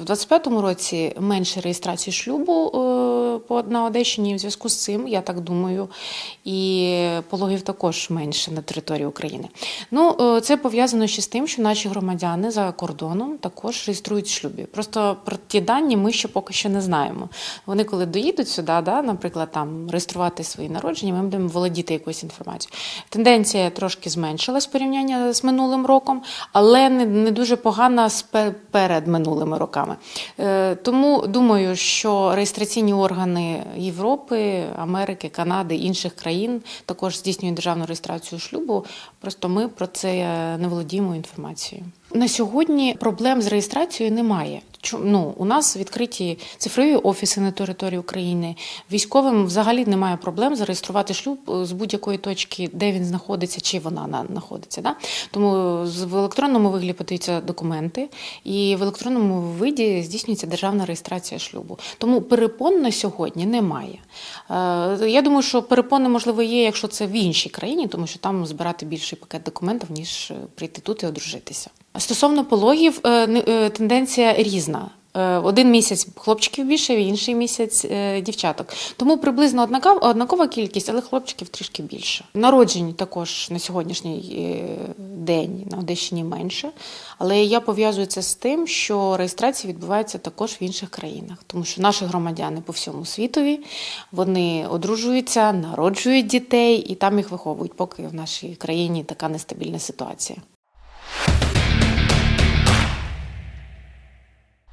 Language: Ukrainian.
У 25-му році менше реєстрації шлюбу е, по- на Одещині в зв'язку з цим, я так думаю, і пологів також менше на території України. Ну, е, це пов'язано ще з тим, що наші громадяни за кордоном також реєструють шлюбі. Просто про ті дані ми ще поки що не знаємо. Вони, коли доїдуть сюди, да, наприклад, там реєструвати свої народження, ми будемо володіти якоюсь інформацією. Тенденція трошки зменшилась в порівнянні з минулим роком, але не, не дуже погана з перед минулими роками. Е, Тому думаю, що реєстраційні органи Європи, Америки, Канади, інших країн також здійснюють державну реєстрацію шлюбу. Просто ми про це не володіємо інформацією. На сьогодні проблем з реєстрацією немає. Ну, у нас відкриті цифрові офіси на території України. Військовим взагалі немає проблем зареєструвати шлюб е, з будь-якої точки, де він знаходиться, чи вона на- знаходиться. Да? Тому з- в електронному вигляді подаються документи, і в електронному виді здійснюється державна реєстрація шлюбу. Тому перепон на сьогодні немає. Е, Я думаю, що перепони можливо є, якщо це в іншій країні, тому що там збирати більший пакет документів, ніж е, прийти тут і одружитися. Стосовно пологів, е, е, тенденція різна. Е, Один місяць хлопчиків більше, інший місяць дівчаток. Тому приблизно однакова, кількість, але хлопчиків трішки більше. Народжень також на сьогоднішній день на Одещині менше. Але я пов'язую це з тим, що реєстрація відбувається також в інших країнах, тому що наші громадяни по всьому світові вони одружуються, народжують дітей і там їх виховують, поки в нашій країні така нестабільна ситуація.